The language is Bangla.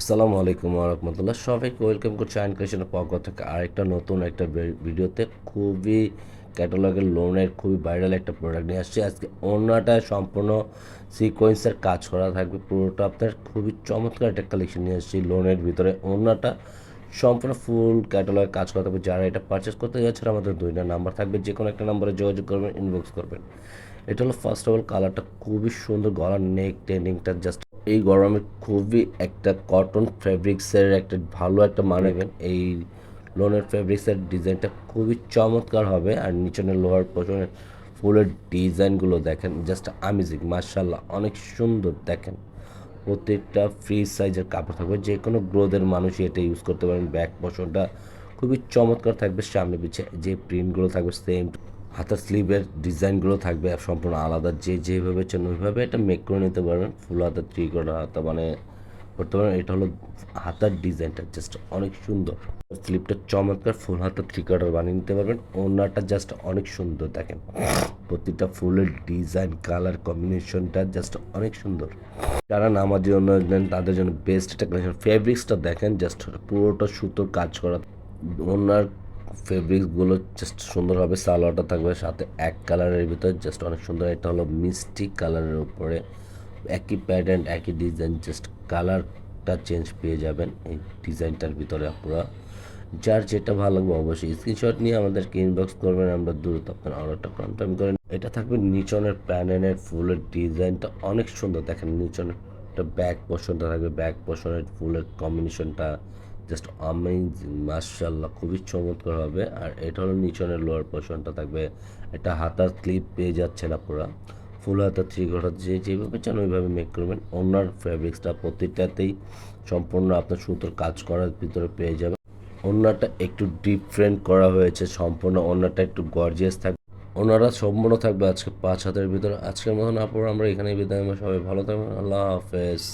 আসসালামু আলাইকুম রহমতুল্লাহ সবাইকে ওয়েলকাম করছি আইন ক্রিয়েশনের পক্ষ থেকে আরেকটা নতুন একটা ভিডিওতে। খুবই ক্যাটালগের লোনের খুবই ভাইরাল একটা প্রোডাক্ট নিয়ে আসছি। আজকে অন্যটা সম্পূর্ণ সিকোয়েন্সের কাজ করা থাকবে। পুরোটা আপনার খুবই চমৎকার একটা কালেকশন নিয়ে আসছি। লোনের ভিতরে অন্যটা সম্পূর্ণ ফুল ক্যাটালগে কাজ করা থাকবে। যারা এটা পারচেস করতে যাচ্ছেন, আমাদের দুইটা নাম্বার থাকবে। যে কোনো একটা নাম্বারে যোগাযোগ করবেন ইনবক্স করবেন। এটা হলো ফার্স্ট অফ অল কালারটা খুবই সুন্দর গলার নেক টেনিংটা জাস্ট এই গরমে খুবই একটা কটন ফেব্রিক্সের একটা ভালো একটা মানাবেন এই লোনের ফেব্রিক্সের ডিজাইনটা খুবই চমৎকার হবে। আর নিচনের লোহার পোষণের ফুলের ডিজাইনগুলো দেখেন জাস্ট আমেজিং মার্শাল্লাহ অনেক সুন্দর দেখেন। প্রত্যেকটা ফ্রি সাইজের কাপড় থাকবে যে কোনো গ্রোদের মানুষই এটা ইউজ করতে পারেন। ব্যাক পোষণটা খুবই চমৎকার থাকবে সামনে পিছিয়ে যে প্রিন্টগুলো থাকবে সেম হাতার স্লিভের ডিজাইনগুলো থাকবে সম্পূর্ণ আলাদা, যে যেভাবে চান ওইভাবে এটা মেক করে নিতে পারবেন ফুল হাতার থ্রি কোয়ার্টার হাতা মানে করতে পারেন। এটা হলো হাতার ডিজাইনটা জাস্ট অনেক সুন্দর। স্লিপটা চমৎকার, ফুল হাতার থ্রি বানিয়ে নিতে পারবেন। ওনাটা জাস্ট অনেক সুন্দর, দেখেন। প্রতিটা ফুলের ডিজাইন কালার কম্বিনেশনটা জাস্ট অনেক সুন্দর। যারা নামাজি অন্য নেন, তাদের জন্য বেস্ট একটা কালেকশন ফেব্রিক্সটা দেখেন জাস্ট পুরোটা সুতোর কাজ করা। ওনার ফেব্রিক্সগুলো জাস্ট সুন্দর হবে সালোয়ারটা থাকবে, সাথে এক কালারের ভিতরে জাস্ট অনেক সুন্দর এটা হলো মিষ্টি কালারের উপরে একই প্যাটার্ন একই ডিজাইন জাস্ট কালারটা চেঞ্জ পেয়ে যাবেন এই ডিজাইনটার ভিতরে পুরো। যার যেটা ভালো লাগবে অবশ্যই স্ক্রিনশট নিয়ে আমাদেরকে ইনবক্স করবেন, আমরা দ্রুত আপনার অর্ডারটা কনফার্ম করেন এটা থাকবে নিচনের প্যানেলের ফুলের ডিজাইনটা অনেক সুন্দর, দেখেন নিচনের একটা ব্যাক পোর্শনটা থাকবে ব্যাক পোর্শনের ফুলের কম্বিনেশনটা জাস্ট আমেজিং মার্শাল্লাহ খুবই চমৎকার হবে। আর এটা হলো নিচনের লোয়ার পোর্শনটা থাকবে। এটা হাতার ক্লিপ পেয়ে যাচ্ছে না পুরা ফুল হাতা থ্রি ঘটা যে যেভাবে চান ওইভাবে মেক করবেন। ওনার ফ্যাব্রিক্সটা প্রতিটাতেই সম্পূর্ণ আপনার সুতোর কাজ করার ভিতরে পেয়ে যাবেন। ওনাটা একটু ডিফারেন্ট করা হয়েছে, সম্পূর্ণ ওনাটা একটু গর্জিয়াস থাকবে ওনারা সম্পূর্ণ থাকবে আজকে পাঁচ হাতের ভিতরে। আজকের মতন আপুর আমরা এখানেই বিদায় সবাই ভালো থাকবেন। আল্লাহ হাফেজ।